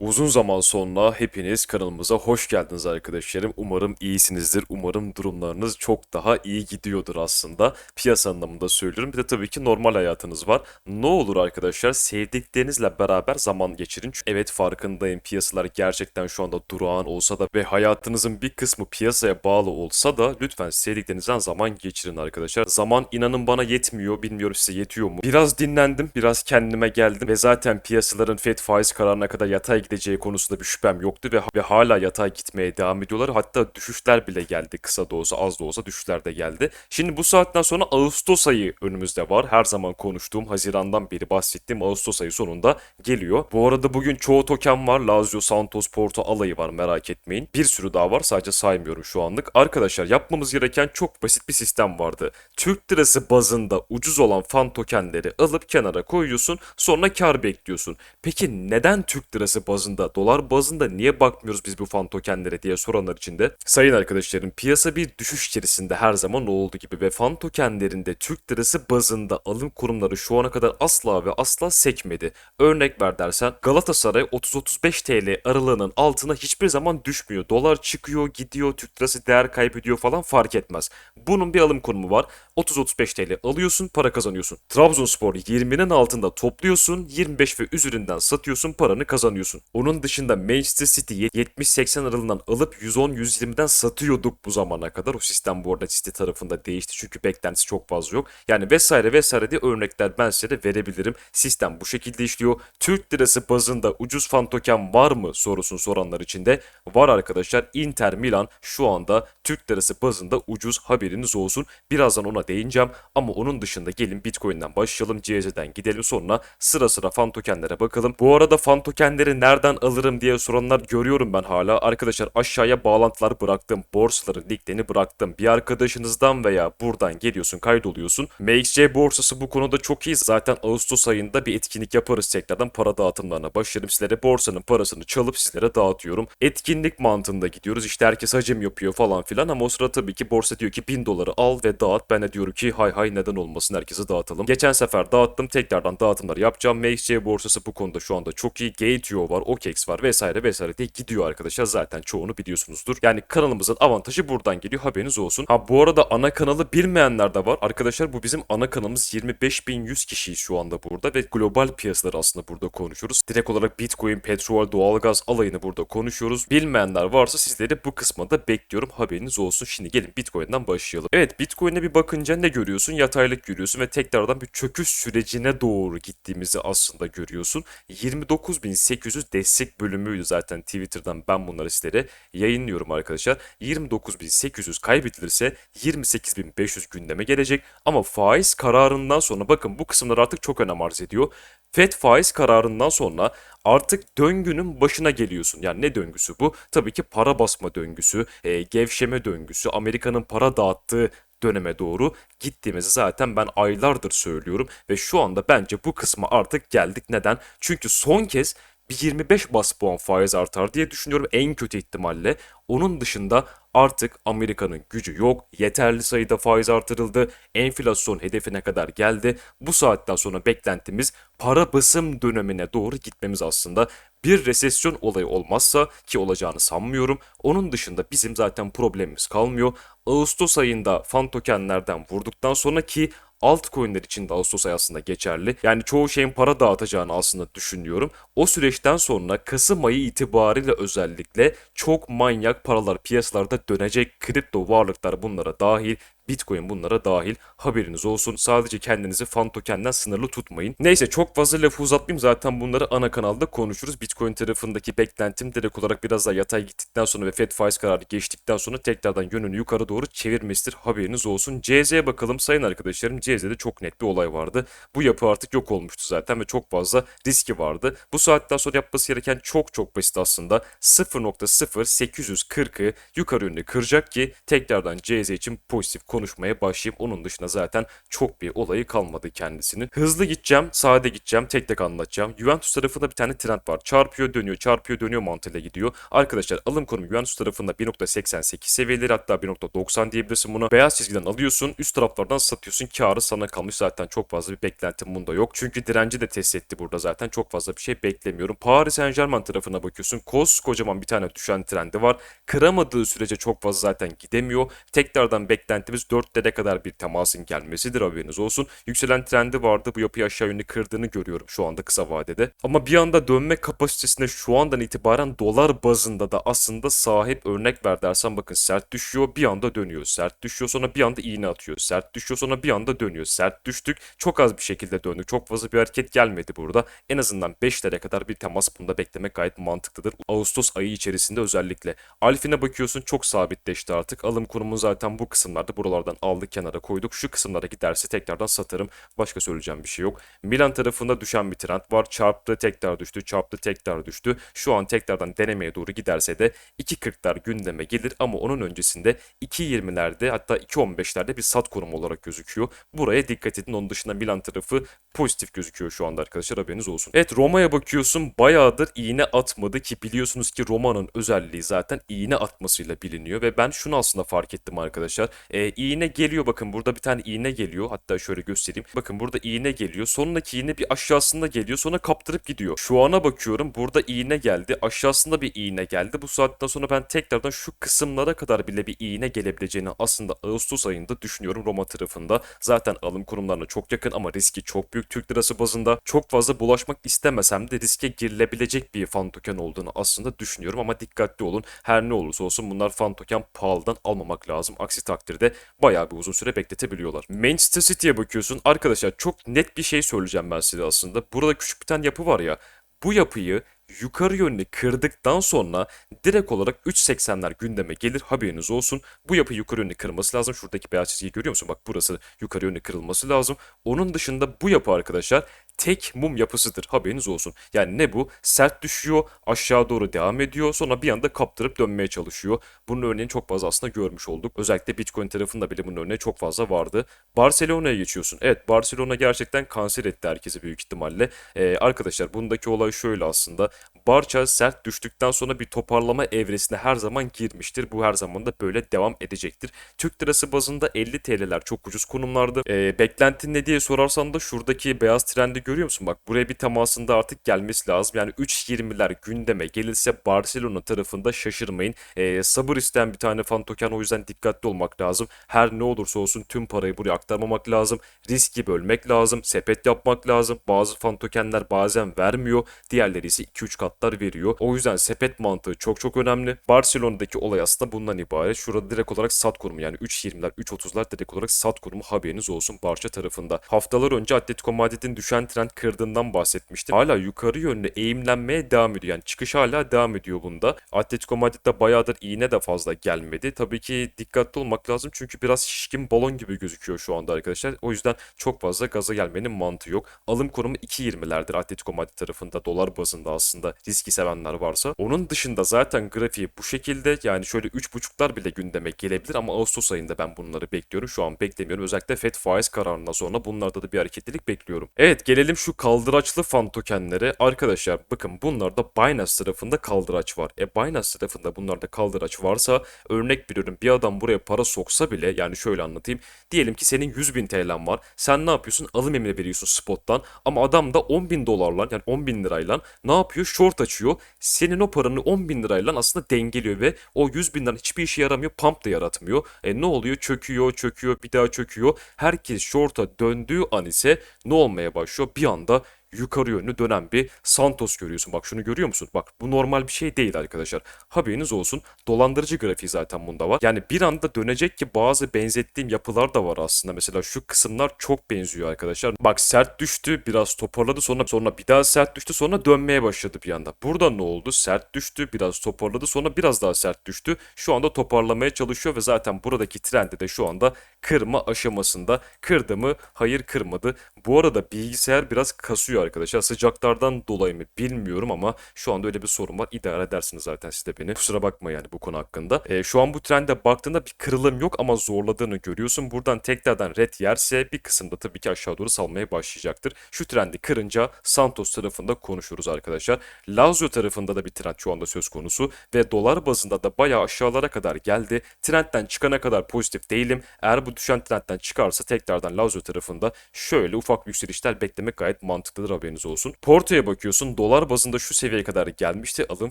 Uzun zaman sonra hepiniz kanalımıza hoş geldiniz arkadaşlarım. Umarım iyisinizdir. Umarım durumlarınız çok daha iyi gidiyordur aslında. Piyasa anlamında söylüyorum. Bir de tabii ki normal hayatınız var. Ne olur arkadaşlar sevdiklerinizle beraber zaman geçirin. Çünkü Evet farkındayım piyasalar gerçekten şu anda durağan olsa da ve hayatınızın bir kısmı piyasaya bağlı olsa da lütfen sevdiklerinizden zaman geçirin arkadaşlar. Zaman inanın bana yetmiyor. Bilmiyorum size yetiyor mu? Biraz dinlendim. Biraz kendime geldim ve zaten piyasaların FED faiz kararına kadar yatay gideceği konusunda bir şüphem yoktu ve, ve hala yatay gitmeye devam ediyorlar. Hatta düşüşler bile geldi kısa da olsa az da olsa düşüşler de geldi. Şimdi bu saatten sonra Ağustos ayı önümüzde var. Her zaman konuştuğum Haziran'dan beri bahsettiğim Ağustos ayı sonunda geliyor. Bu arada bugün çoğu token var. Lazio, Santos, Porto alayı var merak etmeyin. Bir sürü daha var sadece saymıyorum şu anlık. Arkadaşlar yapmamız gereken çok basit bir sistem vardı. Türk lirası bazında ucuz olan fan tokenleri alıp kenara koyuyorsun sonra kar bekliyorsun. Peki neden Türk lirası bazında, dolar bazında niye bakmıyoruz biz bu fan tokenlere diye soranlar için de sayın arkadaşlarım piyasa bir düşüş içerisinde her zaman olduğu gibi ve fan tokenlerinde Türk lirası bazında alım kurumları şu ana kadar asla ve asla sekmedi. Örnek ver dersen Galatasaray 30-35 TL aralığının altına hiçbir zaman düşmüyor. Dolar çıkıyor, gidiyor, Türk lirası değer kaybediyor falan fark etmez. Bunun bir alım kurumu var. 30-35 TL alıyorsun, para kazanıyorsun. Trabzonspor 20'nin altında topluyorsun, 25 ve üzerinden satıyorsun, paranı kazanıyorsun. Onun dışında Manchester City 70-80 aralığından alıp 110-120'den satıyorduk bu zamana kadar. O sistem bu arada City tarafında değişti çünkü beklentisi çok fazla yok. Yani vesaire vesaire diye örnekler ben size de verebilirim. Sistem bu şekilde işliyor. Türk lirası bazında ucuz fan token var mı sorusunu soranlar için de var arkadaşlar. Inter Milan şu anda Türk lirası bazında ucuz haberiniz olsun. Birazdan ona değineceğim ama onun dışında gelin Bitcoin'den başlayalım. CZ'den gidelim sonra sıra sıra fan tokenlere bakalım. Bu arada fan tokenleri nereden alırım diye soranlar görüyorum ben hala. Arkadaşlar aşağıya bağlantılar bıraktım. Borsaların linklerini bıraktım. Bir arkadaşınızdan veya buradan geliyorsun kaydoluyorsun. MXC borsası bu konuda çok iyi. Zaten Ağustos ayında bir etkinlik yaparız tekrardan para dağıtımlarına başlarım. Sizlere borsanın parasını çalıp sizlere dağıtıyorum. Etkinlik mantığında gidiyoruz. İşte herkes hacim yapıyor falan filan ama o sırada tabii ki borsa diyor ki 1000 doları al ve dağıt. Ben de diyorum ki hay hay neden olmasın herkese dağıtalım. Geçen sefer dağıttım tekrardan dağıtımlar yapacağım. MXC borsası bu konuda şu anda çok iyi. Gate.io var, OKEx var vesaire vesaire diye gidiyor arkadaşlar. Zaten çoğunu biliyorsunuzdur. Yani kanalımızın avantajı buradan geliyor haberiniz olsun. Ha bu arada ana kanalı bilmeyenler de var. Arkadaşlar bu bizim ana kanalımız 25.100 kişiyiz şu anda burada ve global piyasaları aslında burada konuşuyoruz. Direkt olarak Bitcoin, petrol, doğalgaz alayını burada konuşuyoruz. Bilmeyenler varsa sizleri bu kısma da bekliyorum haberiniz olsun. Şimdi gelin Bitcoin'den başlayalım. Evet Bitcoin'e bir bakınca ne görüyorsun? Yataylık görüyorsun ve tekrardan bir çöküş sürecine doğru gittiğimizi aslında görüyorsun. 29.800 destek bölümüydü zaten Twitter'dan ben bunları sizlere yayınlıyorum arkadaşlar. 29.800 kaybedilirse 28.500 gündeme gelecek ama faiz kararından sonra bakın bu kısımlar artık çok önem arz ediyor. FED faiz kararından sonra artık döngünün başına geliyorsun. Yani ne döngüsü bu? Tabii ki para basma döngüsü, e, gevşeme döngüsü, Amerika'nın para dağıttığı döneme doğru gittiğimizi zaten ben aylardır söylüyorum ve şu anda bence bu kısma artık geldik. Neden? Çünkü son kez bir 25 bas puan faiz artar diye düşünüyorum en kötü ihtimalle. Onun dışında artık Amerika'nın gücü yok. Yeterli sayıda faiz artırıldı. Enflasyon hedefine kadar geldi. Bu saatten sonra beklentimiz para basım dönemine doğru gitmemiz aslında. Bir resesyon olayı olmazsa ki olacağını sanmıyorum. Onun dışında bizim zaten problemimiz kalmıyor. Ağustos ayında fan tokenlerden vurduktan sonra ki altcoin'ler için de Ağustos ayı aslında geçerli. Yani çoğu şeyin para dağıtacağını aslında düşünüyorum. O süreçten sonra Kasım ayı itibariyle özellikle çok manyak paralar piyasalarda dönecek. Kripto varlıklar bunlara dahil. Bitcoin bunlara dahil. Haberiniz olsun. Sadece kendinizi fan tokenden sınırlı tutmayın. Neyse çok fazla lafı uzatmayayım. Zaten bunları ana kanalda konuşuruz. Bitcoin tarafındaki beklentim direkt olarak biraz daha yatay gittikten sonra ve FED faiz kararı geçtikten sonra tekrardan yönünü yukarı doğru çevirmesidir. Haberiniz olsun. CZ'ye bakalım sayın arkadaşlarım. CZ'de çok net bir olay vardı. Bu yapı artık yok olmuştu zaten ve çok fazla riski vardı. Bu saatten sonra yapması gereken çok çok basit aslında. 0.0840'ı yukarı yönlü kıracak ki tekrardan CZ için pozitif konu konuşmaya başlayayım. Onun dışında zaten çok bir olayı kalmadı kendisinin. Hızlı gideceğim, sade gideceğim, tek tek anlatacağım. Juventus tarafında bir tane trend var. Çarpıyor, dönüyor, çarpıyor, dönüyor mantığıyla gidiyor. Arkadaşlar alım konumu Juventus tarafında 1.88 seviyeleri hatta 1.90 diyebilirsin buna. Beyaz çizgiden alıyorsun, üst taraflardan satıyorsun. Karı sana kalmış zaten çok fazla bir beklentim bunda yok. Çünkü direnci de test etti burada zaten. Çok fazla bir şey beklemiyorum. Paris Saint Germain tarafına bakıyorsun. Koskocaman bir tane düşen trendi var. Kıramadığı sürece çok fazla zaten gidemiyor. Tekrardan beklentimiz 4'lere kadar bir temasın gelmesidir haberiniz olsun. Yükselen trendi vardı. Bu yapıyı aşağı yönlü kırdığını görüyorum şu anda kısa vadede. Ama bir anda dönme kapasitesine şu andan itibaren dolar bazında da aslında sahip örnek ver dersen bakın sert düşüyor bir anda dönüyor. Sert düşüyor sonra bir anda iğne atıyor. Sert düşüyor sonra bir anda dönüyor. Sert düştük çok az bir şekilde döndük. Çok fazla bir hareket gelmedi burada. En azından 5'lere kadar bir temas bunda beklemek gayet mantıklıdır. Ağustos ayı içerisinde özellikle. Alfine bakıyorsun çok sabitleşti artık. Alım kurumu zaten bu kısımlarda buralardan aldık kenara koyduk. Şu kısımlara giderse tekrardan satarım. Başka söyleyeceğim bir şey yok. Milan tarafında düşen bir trend var. Çarptı tekrar düştü. Çarptı tekrar düştü. Şu an tekrardan denemeye doğru giderse de 2.40'lar gündeme gelir ama onun öncesinde 2.20'lerde hatta 2.15'lerde bir sat konumu olarak gözüküyor. Buraya dikkat edin. Onun dışında Milan tarafı pozitif gözüküyor şu anda arkadaşlar haberiniz olsun. Evet Roma'ya bakıyorsun bayağıdır iğne atmadı ki biliyorsunuz ki Roma'nın özelliği zaten iğne atmasıyla biliniyor ve ben şunu aslında fark ettim arkadaşlar. Ee, iğne geliyor bakın burada bir tane iğne geliyor hatta şöyle göstereyim. Bakın burada iğne geliyor sonraki iğne bir aşağısında geliyor sonra kaptırıp gidiyor. Şu ana bakıyorum burada iğne geldi aşağısında bir iğne geldi. Bu saatten sonra ben tekrardan şu kısımlara kadar bile bir iğne gelebileceğini aslında Ağustos ayında düşünüyorum Roma tarafında. Zaten alım kurumlarına çok yakın ama riski çok büyük Türk lirası bazında. Çok fazla bulaşmak istemesem de riske girilebilecek bir fan token olduğunu aslında düşünüyorum ama dikkatli olun. Her ne olursa olsun bunlar fan token pahalıdan almamak lazım. Aksi takdirde bayağı bir uzun süre bekletebiliyorlar. Manchester City'ye bakıyorsun. Arkadaşlar çok net bir şey söyleyeceğim ben size aslında. Burada küçük bir tane yapı var ya. Bu yapıyı yukarı yönlü kırdıktan sonra direkt olarak 3.80'ler gündeme gelir haberiniz olsun. Bu yapı yukarı yönlü kırılması lazım. Şuradaki beyaz çizgiyi görüyor musun? Bak burası yukarı yönlü kırılması lazım. Onun dışında bu yapı arkadaşlar tek mum yapısıdır haberiniz olsun. Yani ne bu? Sert düşüyor, aşağı doğru devam ediyor, sonra bir anda kaptırıp dönmeye çalışıyor. Bunun örneğini çok fazla aslında görmüş olduk. Özellikle Bitcoin tarafında bile bunun örneği çok fazla vardı. Barcelona'ya geçiyorsun. Evet Barcelona gerçekten kanser etti herkesi büyük ihtimalle. Ee, arkadaşlar bundaki olay şöyle aslında. Barça sert düştükten sonra bir toparlama evresine her zaman girmiştir. Bu her zaman da böyle devam edecektir. Türk lirası bazında 50 TL'ler çok ucuz konumlardı. Ee, beklentin ne diye sorarsan da şuradaki beyaz trendi görüyor musun? Bak buraya bir temasında artık gelmesi lazım. Yani 3.20'ler gündeme gelirse Barcelona tarafında şaşırmayın. Ee, sabır isteyen bir tane fan token o yüzden dikkatli olmak lazım. Her ne olursa olsun tüm parayı buraya aktarmamak lazım. Riski bölmek lazım. Sepet yapmak lazım. Bazı fan tokenler bazen vermiyor. Diğerleri ise 2-3 katlar veriyor. O yüzden sepet mantığı çok çok önemli. Barcelona'daki olay aslında bundan ibaret. Şurada direkt olarak sat kurumu yani 3.20'ler 3.30'lar direkt olarak sat kurumu haberiniz olsun Barça tarafında. Haftalar önce Atletico Madrid'in düşen trend kırdığından bahsetmiştim. Hala yukarı yönlü eğimlenmeye devam ediyor. Yani çıkış hala devam ediyor bunda. Atletico Madrid'de bayağıdır iğne de fazla gelmedi. Tabii ki dikkatli olmak lazım çünkü biraz şişkin balon gibi gözüküyor şu anda arkadaşlar. O yüzden çok fazla gaza gelmenin mantığı yok. Alım konumu 2.20'lerdir Atletico Madrid tarafında dolar bazında aslında riski sevenler varsa. Onun dışında zaten grafiği bu şekilde yani şöyle 3.5'lar bile gündeme gelebilir ama Ağustos ayında ben bunları bekliyorum. Şu an beklemiyorum. Özellikle FED faiz kararından sonra bunlarda da bir hareketlilik bekliyorum. Evet gelelim şu kaldıraçlı fan tokenlere. Arkadaşlar bakın bunlarda Binance tarafında kaldıraç var. E Binance tarafında bunlarda kaldıraç varsa örnek veriyorum bir adam buraya para soksa bile yani şöyle anlatayım. Diyelim ki senin 100 bin TL'n var. Sen ne yapıyorsun? Alım emri veriyorsun spottan. Ama adam da 10 bin dolarla yani 10 bin lirayla ne yapıyor? Short açıyor. Senin o paranı 10 bin lirayla aslında dengeliyor ve o 100 binden hiçbir işe yaramıyor. Pump da yaratmıyor. E ne oluyor? Çöküyor, çöküyor, bir daha çöküyor. Herkes short'a döndüğü an ise ne olmaya başlıyor? Bir anda yukarı yönlü dönen bir Santos görüyorsun. Bak şunu görüyor musun? Bak bu normal bir şey değil arkadaşlar. Haberiniz olsun. Dolandırıcı grafiği zaten bunda var. Yani bir anda dönecek ki bazı benzettiğim yapılar da var aslında. Mesela şu kısımlar çok benziyor arkadaşlar. Bak sert düştü, biraz toparladı sonra sonra bir daha sert düştü, sonra dönmeye başladı bir anda. Burada ne oldu? Sert düştü, biraz toparladı, sonra biraz daha sert düştü. Şu anda toparlamaya çalışıyor ve zaten buradaki trendi de şu anda kırma aşamasında. Kırdı mı? Hayır kırmadı. Bu arada bilgisayar biraz kasıyor gidiyor arkadaşlar. Sıcaklardan dolayı mı bilmiyorum ama şu anda öyle bir sorun var. İdare edersiniz zaten siz de beni. Kusura bakma yani bu konu hakkında. E, şu an bu trende baktığında bir kırılım yok ama zorladığını görüyorsun. Buradan tekrardan red yerse bir kısımda tabii ki aşağı doğru salmaya başlayacaktır. Şu trendi kırınca Santos tarafında konuşuruz arkadaşlar. Lazio tarafında da bir trend şu anda söz konusu ve dolar bazında da bayağı aşağılara kadar geldi. Trendten çıkana kadar pozitif değilim. Eğer bu düşen trendten çıkarsa tekrardan Lazio tarafında şöyle ufak yükselişler beklemek gayet mantıklıdır haberiniz olsun. Porto'ya bakıyorsun dolar bazında şu seviyeye kadar gelmişti. Alım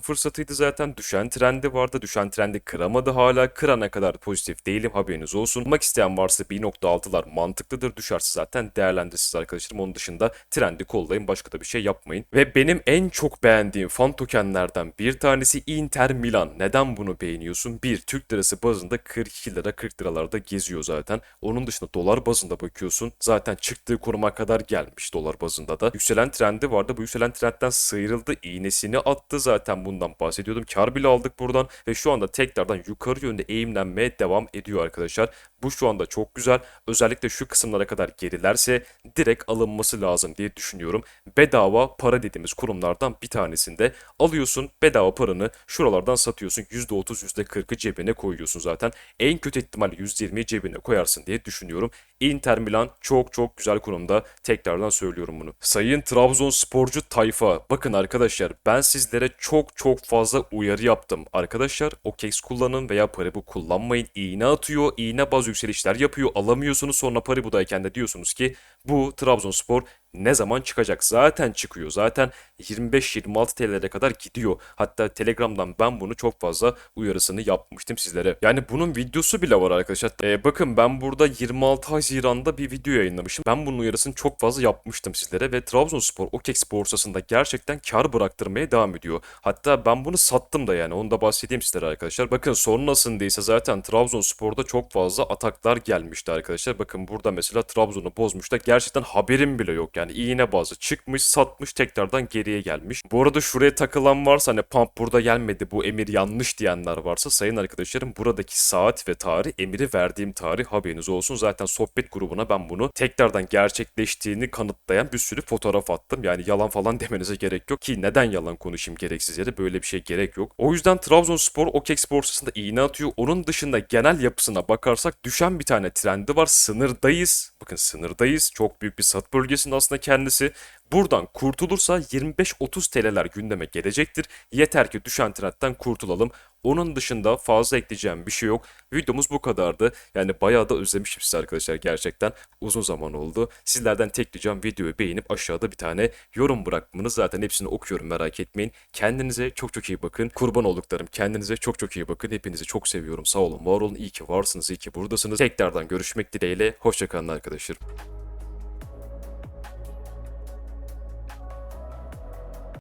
fırsatıydı zaten. Düşen trendi vardı. Düşen trendi kıramadı hala. Kırana kadar pozitif değilim haberiniz olsun. Almak isteyen varsa 1.6'lar mantıklıdır. Düşerse zaten değerlendirirsiniz arkadaşlarım. Onun dışında trendi kollayın. Başka da bir şey yapmayın. Ve benim en çok beğendiğim fan tokenlerden bir tanesi Inter Milan. Neden bunu beğeniyorsun? Bir, Türk lirası bazında 42 lira 40 liralarda geziyor zaten. Onun dışında dolar bazında bakıyorsun. Zaten çıktığı konuma kadar gelmiş dolar bazında da. Yükselen trendi vardı. Bu yükselen trendten sıyrıldı. iğnesini attı zaten bundan bahsediyordum. Kar bile aldık buradan ve şu anda tekrardan yukarı yönde eğimlenmeye devam ediyor arkadaşlar. Bu şu anda çok güzel. Özellikle şu kısımlara kadar gerilerse direkt alınması lazım diye düşünüyorum. Bedava para dediğimiz kurumlardan bir tanesinde alıyorsun bedava paranı şuralardan satıyorsun. %30 %40'ı cebine koyuyorsun zaten. En kötü ihtimal %20'yi cebine koyarsın diye düşünüyorum. Inter Milan çok çok güzel konumda. Tekrardan söylüyorum bunu. Sayın Trabzonsporcu tayfa. Bakın arkadaşlar ben sizlere çok çok fazla uyarı yaptım. Arkadaşlar OKEX kullanın veya Paribu kullanmayın. İğne atıyor. iğne baz yükselişler yapıyor. Alamıyorsunuz sonra Paribu'dayken de diyorsunuz ki bu Trabzonspor ne zaman çıkacak? Zaten çıkıyor. Zaten 25-26 TL'lere kadar gidiyor. Hatta Telegram'dan ben bunu çok fazla uyarısını yapmıştım sizlere. Yani bunun videosu bile var arkadaşlar. Ee, bakın ben burada 26 Haziran'da bir video yayınlamışım. Ben bunun uyarısını çok fazla yapmıştım sizlere ve Trabzonspor OKEX borsasında gerçekten kar bıraktırmaya devam ediyor. Hatta ben bunu sattım da yani onu da bahsedeyim sizlere arkadaşlar. Bakın sonrasındaysa zaten Trabzonspor'da çok fazla ataklar gelmişti arkadaşlar. Bakın burada mesela Trabzon'u bozmuş da gerçekten haberim bile yok. Yani iğne bazı çıkmış satmış tekrardan geriye gelmiş. Bu arada şuraya takılan varsa hani pump burada gelmedi bu emir yanlış diyenler varsa sayın arkadaşlarım buradaki saat ve tarih emiri verdiğim tarih haberiniz olsun. Zaten sohbet grubuna ben bunu tekrardan gerçekleştiğini kanıtlayan bir sürü fotoğraf attım. Yani yalan falan demenize gerek yok ki neden yalan konuşayım gereksiz yere böyle bir şey gerek yok. O yüzden Trabzonspor OKEX borsasında iğne atıyor. Onun dışında genel yapısına bakarsak düşen bir tane trendi var. Sınırdayız. Bakın sınırdayız. Çok büyük bir sat bölgesinde aslında kendisi. Buradan kurtulursa 25-30 TL'ler gündeme gelecektir. Yeter ki düşen trendten kurtulalım. Onun dışında fazla ekleyeceğim bir şey yok. Videomuz bu kadardı. Yani bayağı da özlemişim sizi arkadaşlar gerçekten. Uzun zaman oldu. Sizlerden tek ricam videoyu beğenip aşağıda bir tane yorum bırakmanız. Zaten hepsini okuyorum merak etmeyin. Kendinize çok çok iyi bakın. Kurban olduklarım kendinize çok çok iyi bakın. Hepinizi çok seviyorum. Sağ olun, var olun. İyi ki varsınız, iyi ki buradasınız. Tekrardan görüşmek dileğiyle. Hoşçakalın arkadaşlar.